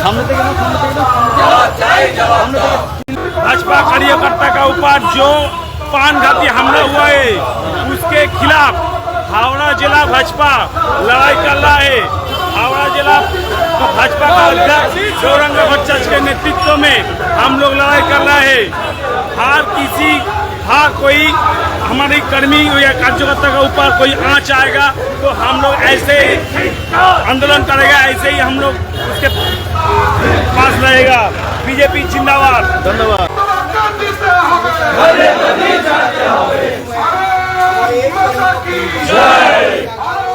সামনে থেকে না সামনে থেকে না সামনে থেকে भाजपा कार्यकर्ता का ऊपर जो पानघाती हमला हुआ है। उसके खिलाफ हावड़ा जिला भाजपा लड़ाई कर रहा है। हावड़ा जिला भाजपा का अध्यक्ष गौरंग भट्टाचार्य के नेतृत्व में हम लोग लड़ाई कर रहे है। हर किसी, हर कोई, हमारी कर्मी या कार्यकर्ता के ऊपर कोई आँच आएगा तो हम लोग ऐसे ही आंदोलन करेगा, ऐसे ही हम लोग उसके पास रहेगा। बीजेपी जिंदाबाद। धन्यवाद। দিতে হবে। ঘরে বন্দি যেতে হবে। আরে মাতা কি? জয়। আরে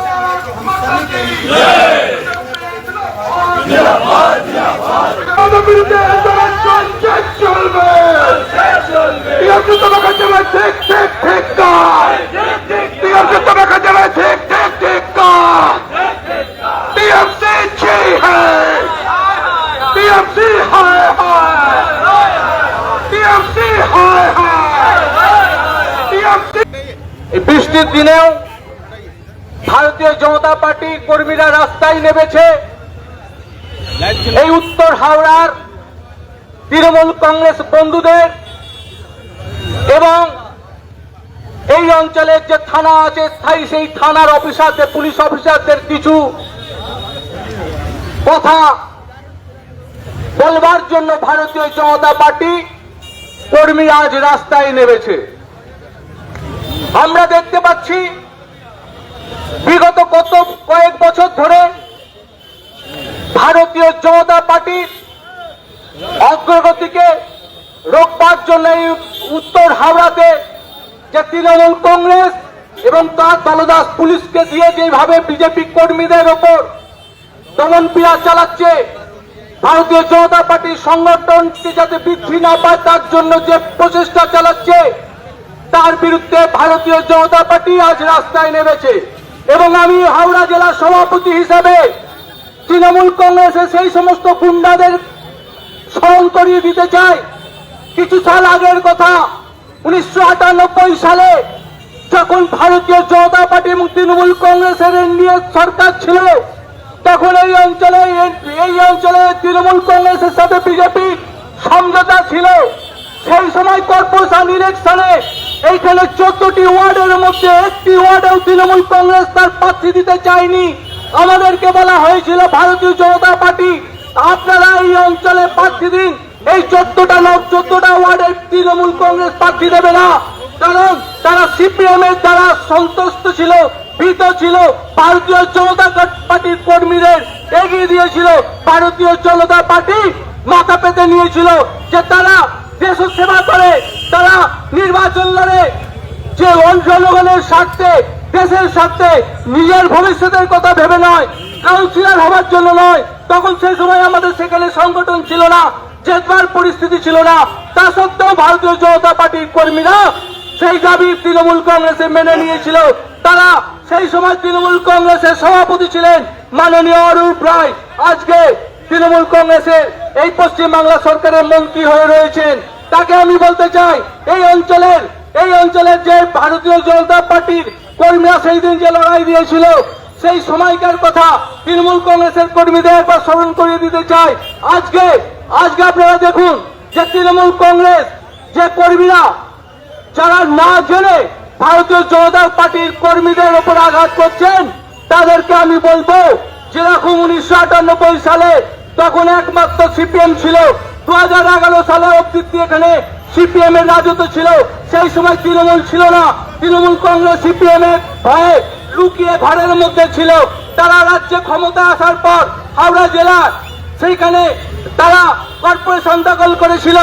মাতা কি? জয়। জিন্দাবাদ জিন্দাবাদ। আমাদের বিরুদ্ধে আন্দোলন চলবে। চলবে। ইয়াকে তোমাকে চলে ঠিক ঠিক ঠিক কাজ। ইয়াকে তোমাকে চলে ঠিক ঠিক ঠিক কাজ। টিএমসি ছি হ্যায় টিএমসি হ্যায় হ্যায় বৃষ্টির দিনেও ভারতীয় জনতা পার্টির কর্মীরা রাস্তায় নেমেছে। এই উত্তর হাওড়ার তৃণমূল কংগ্রেস বন্ধুদের এবং এই অঞ্চলের যে থানা আছে, স্থায়ী সেই থানার অফিসারদের, পুলিশ অফিসারদের কিছু কথা বলবার জন্য ভারতীয় জনতা পার্টি কর্মীরা আজ রাস্তায় নেমেছে। আমরা দেখতে পাচ্ছি, বিগত কত কয়েক বছর ধরে ভারতীয় জনতা পার্টির অগ্রগতিকে রোকবার জন্য উত্তর হাওড়াতে যে তৃণমূল কংগ্রেস এবং তার দলদাস পুলিশকে দিয়ে যেভাবে বিজেপি কর্মীদের ওপর দমন পিয়া চালাচ্ছে ভারতীয় জনতা পার্টির সংগঠনকে যাতে বৃদ্ধি না পায়, তার জন্য যে প্রচেষ্টা চালাচ্ছে, তার বিরুদ্ধে ভারতীয় জনতা পার্টি আজ রাস্তায় নেমেছে। এবং আমি হাওড়া জেলার সভাপতি হিসাবে তৃণমূল কংগ্রেসের সেই সমস্ত গুন্ডাদের স্মরণ করিয়ে দিতে চাই। কিছু সাল আগের কথা, উনিশশো আটানব্বই সালে যখন ভারতীয় জনতা পার্টি এবং তৃণমূল কংগ্রেসের এনডিএ সরকার ছিল তখন এই অঞ্চলে এই অঞ্চলে তৃণমূল কংগ্রেসের সাথে বিজেপি সমঝোতা ছিল। সেই সময় কর্পোরেশন ইলেকশনে এইখানে চোদ্দটি ওয়ার্ডের মধ্যে একটি ওয়ার্ডেও তৃণমূল কংগ্রেস তার প্রার্থী দিতে চায়নি। আমাদেরকে বলা হয়েছিল, ভারতীয় জনতা পার্টি, আপনারা এই অঞ্চলে প্রার্থী দিন। এই চোদ্দটা নব, চোদ্দটা ওয়ার্ডে তৃণমূল কংগ্রেস প্রার্থী দেবে না। কারণ তারা সিপিএম এর দ্বারা সন্তুষ্ট ছিল। ভীত ছিল ভারতীয় জনতা পার্টির কর্মীদের, এগিয়ে দিয়েছিল ভারতীয় জনতা পার্টি, মাথা পেতে নিয়েছিল যে তারা দেশ সেবা করে, তারা নির্বাচন লড়ে। যে জনগণের স্বার্থে, দেশের স্বার্থে নিজের ভবিষ্যতের কথা ভেবে নয়, কাউন্সিলর হওয়ার জন্য নয়, তখন সেই সময় আমাদের সেখানে সংগঠন ছিল না, জেতবার পরিস্থিতি ছিল না। তা সত্ত্বেও ভারতীয় জনতা পার্টির কর্মীরা সেই দাবি তৃণমূল কংগ্রেসে মেনে নিয়েছিল। তারা সেই সময় তৃণমূল কংগ্রেসের সভাপতি ছিলেন মাননীয় অরূপ রায়। আজকে তৃণমূল কংগ্রেসের এই পশ্চিম বাংলা সরকারের মন্ত্রী হয়ে রয়েছেন। তাকে আমি বলতে চাই, এই অঞ্চলের এই অঞ্চলের যে ভারতীয় জনতা পার্টির কর্মীরা সেই দিন যে লড়াই দিয়েছিল, সেই সময়কার কথা তৃণমূল কংগ্রেসের কর্মীদের একবার স্মরণ করিয়ে দিতে চাই। আজকে আজকে আপনারা দেখুন যে তৃণমূল কংগ্রেস যে কর্মীরা, যারা না জেনে ভারতীয় জনতা পার্টির কর্মীদের ওপর আঘাত করছেন। তাদেরকে আমি বলব, যেরকম উনিশশো আটানব্বই সালে তখন একমাত্র সিপিএম ছিল দু হাজার এগারো সালে অব্দি এখানে সিপিএম এর রাজত্ব ছিল, সেই সময় তৃণমূল ছিল না। তৃণমূল কংগ্রেস সিপিএম এর ভয়ে লুকিয়ে ঘরের মধ্যে ছিল। তারা রাজ্যে ক্ষমতা আসার পর হাওড়া জেলার সেইখানে তারা কর্পোরেশন দখল করেছিল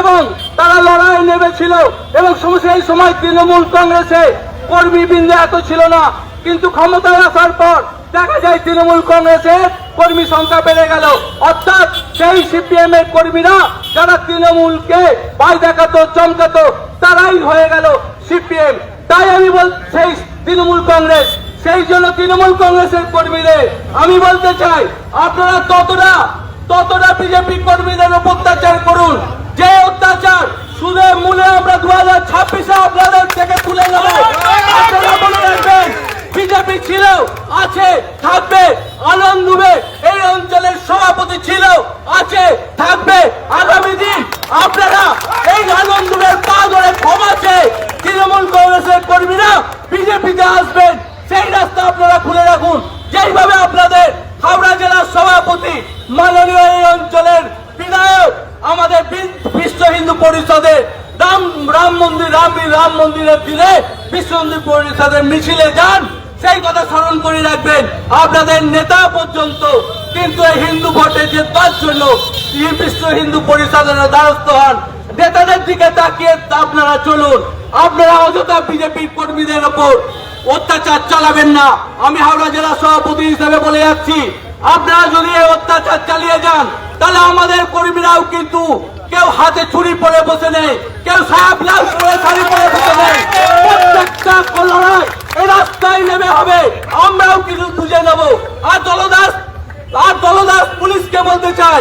এবং তারা লড়াই নেমেছিল এবং সেই সময় তৃণমূল কংগ্রেসে কর্মীবৃন্দ এত ছিল না। কিন্তু ক্ষমতায় আসার পর দেখা যায় তৃণমূল কংগ্রেসের কর্মী সংখ্যা বেড়ে গেল। অর্থাৎ সেই সিপিএম এর কর্মীরা যারা তৃণমূলকে ভয় দেখাতো, চমকাতো, তারাই হয়ে গেল সিপিএম। তাই আমি বল, সেই তৃণমূল কংগ্রেস সেই জন্য তৃণমূল কংগ্রেসের কর্মীদের আমি বলতে চাই, আপনারা ততটা ততটা বিজেপি কর্মীদের অত্যাচার করুন। যে অত্যাচার সুদে মূলে আমরা দু হাজার ছাব্বিশে আপনাদের থেকে তুলে নেব। বিজেপি ছিল, আছে, থাকবে, আনন্দ এই অঞ্চলের সভাপতি ছিল, আছে, থাকবে। আগামী দিন আপনারা এই আনন্দ দুবের পা ধরে ক্ষমাছে তৃণমূল কংগ্রেসের কর্মীরা বিজেপিতে আসবেন সেই রাস্তা আপনারা খুলে রাখুন যেইভাবে আপনাদের হাওড়া জেলার সভাপতি মাননীয় এই অঞ্চলের বিধায়ক, আমাদের বিশ্ব হিন্দু পরিষদের রাম রাম মন্দির, রাম রাম মন্দিরের দিনে বিশ্ব হিন্দু পরিষদের মিছিলে যান, সেই কথা স্মরণ করে রাখবেন। আপনাদের নেতা পর্যন্ত কিন্তু এই হিন্দু ভোটে জেতবার জন্য বিশ্ব হিন্দু পরিষদের দ্বারস্থ হন। নেতাদের দিকে তাকিয়ে আপনারা চলুন। আপনারা অযথা বিজেপি কর্মীদের ওপর অত্যাচার চালাবেন না। আমি হাওড়া জেলা সভাপতি হিসেবে বলে যাচ্ছি, আপনারা যদি এই অত্যাচার চালিয়ে যান, তাহলে আমাদের কর্মীরাও কিন্তু কেউ হাতে ছুরি পরে বসে নেই, কেউ সায়া শাড়ি পরে বসে নেই। এই রাস্তায় নেমে হবে, আমরাও কিন্তু বুঝে নেব। আর দলদাস আর দলদাস পুলিশকে বলতে চাই,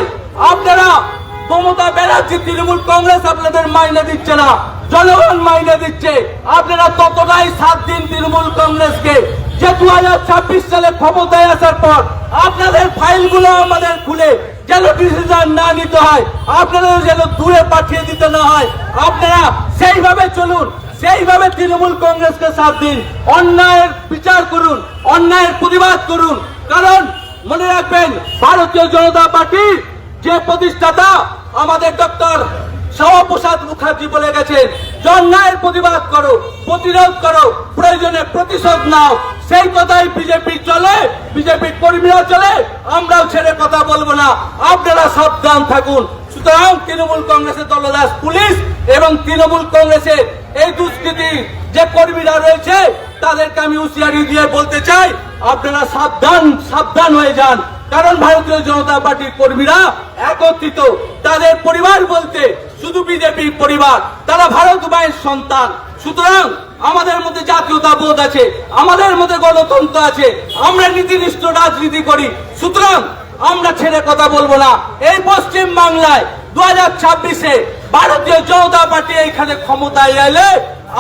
আপনারা মমতা ব্যানার্জি, তৃণমূল কংগ্রেস আপনাদের মাইনে দিচ্ছে না। জনগণ মাইনে দিচ্ছে। আপনারা ততটাই সাত দিন তৃণমূল কংগ্রেসকে যে দু সালে ক্ষমতায় আসার পর আপনাদের ফাইলগুলো আমাদের খুলে যেন ডিসিশন না নিতে হয়, আপনাদের যেন দূরে পাঠিয়ে দিতে না হয়, আপনারা সেইভাবে চলুন, সেইভাবে তৃণমূল কংগ্রেসকে সাথ দিন অন্যায়ের বিচার করুন, অন্যায়ের প্রতিবাদ করুন। কারণ মনে রাখবেন, ভারতীয় জনতা পার্টির যে প্রতিষ্ঠাতা আমাদের ডক্টর শ্যামাপ্রসাদ মুখার্জি বলে গেছেন যে অন্যায়ের প্রতিবাদ করো, প্রতিরোধ করো, প্রয়োজনে প্রতিশোধ নাও। সেই কথাই বিজেপি চলে বিজেপি কর্মীরা চলে, আমরাও ছেড়ে কথা বলব না। আপনারা সাবধান থাকুন। সুতরাং তৃণমূল কংগ্রেসের দলদাস পুলিশ এবং তৃণমূল কংগ্রেসের এই দুষ্কৃতি যে কর্মীরা রয়েছে, তাদেরকে আমি হুঁশিয়ারি দিয়ে বলতে চাই, আপনারা সাবধান সাবধান হয়ে যান। কারণ ভারতীয় জনতা পার্টির কর্মীরা একত্রিত। তাদের পরিবার বলতে শুধু বিজেপি পরিবার, তারা ভারত মায়ের সন্তান। সুতরাং আমাদের মধ্যে জাতীয়তা বোধ আছে, আমাদের মধ্যে গণতন্ত্র আছে, আমরা নীতিনিষ্ঠ রাজনীতি করি। সুতরাং আমরা ছেড়ে কথা বলব না। এই পশ্চিম বাংলায় দু হাজার ছাব্বিশে ভারতীয় জনতা পার্টি এইখানে ক্ষমতায় এলে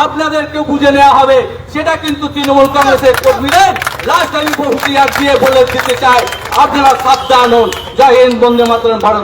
আপনাদেরকে বুঝে নেওয়া হবে, সেটা কিন্তু তৃণমূল কংগ্রেসের কর্মীদের লাস্ট আমি হুঁশিয়ার দিয়ে বলে দিতে চাই আপনারা সাবধান হন। জয় হিন্দ, বন্দে মাতরম, ভারত